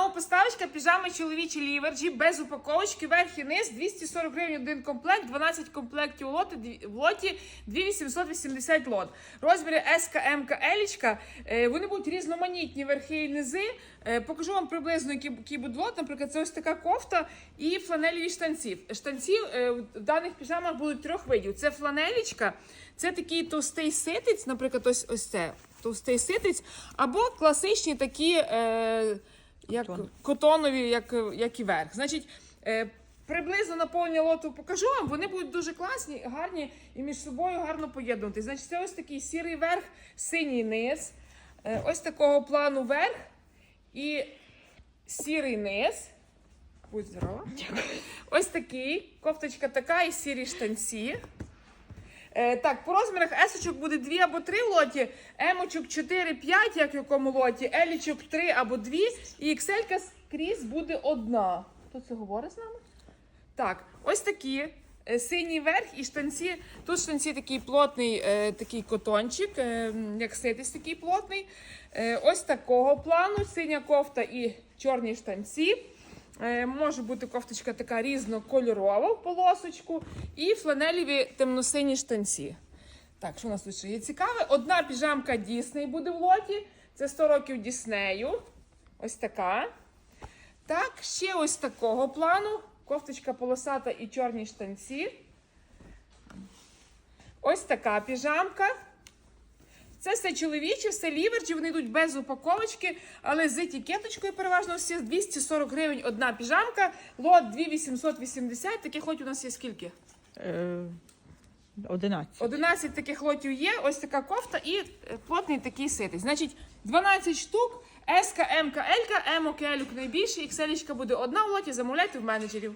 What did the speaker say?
Нова поставочка, піжами чоловічі ліверджі, без упаковочки, верх і низ, 240 гривень один комплект, 12 комплектів у лоті, в лоті 2880 лот. Розміри СК, МК, Елічка, е, вони будуть різноманітні верхи і низи. Е, Покажу вам приблизно, який, який лот. Наприклад, це ось така кофта і фланелеві штанці. Штанці е, в даних піжамах будуть трьох видів. Це фланелічка, це такий товстий ситець, наприклад, ось, ось це товстий ситець, або класичні такі. Е, як Котон. котонові, як, як і верх. Значить, е, приблизно наповнення лоту покажу вам. Вони будуть дуже класні, гарні і між собою гарно поєднувати. Значить, це ось такий сірий верх, синій низ, е, ось такого плану верх і сірий низ. Будь здорова. Ось такий. Кофточка така і сірі штанці. Е, так, по розмірах есочок буде 2 або 3 в лоті, емочок 4-5, як в якому лоті, елічок 3 або 2, і ікселька скрізь буде одна. Хто це говорить з нами? Так, ось такі. е, Синій верх і штанці. Тут штанці такий плотний е, такий котончик, е, як ситись такий плотний. Е, ось такого плану. Синя кофта і чорні штанці. Е, може бути кофточка така різнокольорова в полосочку. І фланелеві темно-сині штанці. Так, що у нас тут ще є цікаве? Одна піжамка Дісней буде в лоті. Це 100 років Діснею. Ось така. Так, ще ось такого плану. Кофточка полосата і чорні штанці. Ось така піжамка. Це все чоловічі, все ліверджі, вони йдуть без упаковочки, але з етикеточкою переважно всі 240 гривень одна піжамка, лот 2880. Таких лотів у нас є скільки? Е, 11. 11 таких лотів є, ось така кофта і е, плотний такий ситий. Значить, 12 штук, СК, МК, ЛК, МОК, Елюк найбільший, XL буде одна в лоті, замовляйте в менеджерів.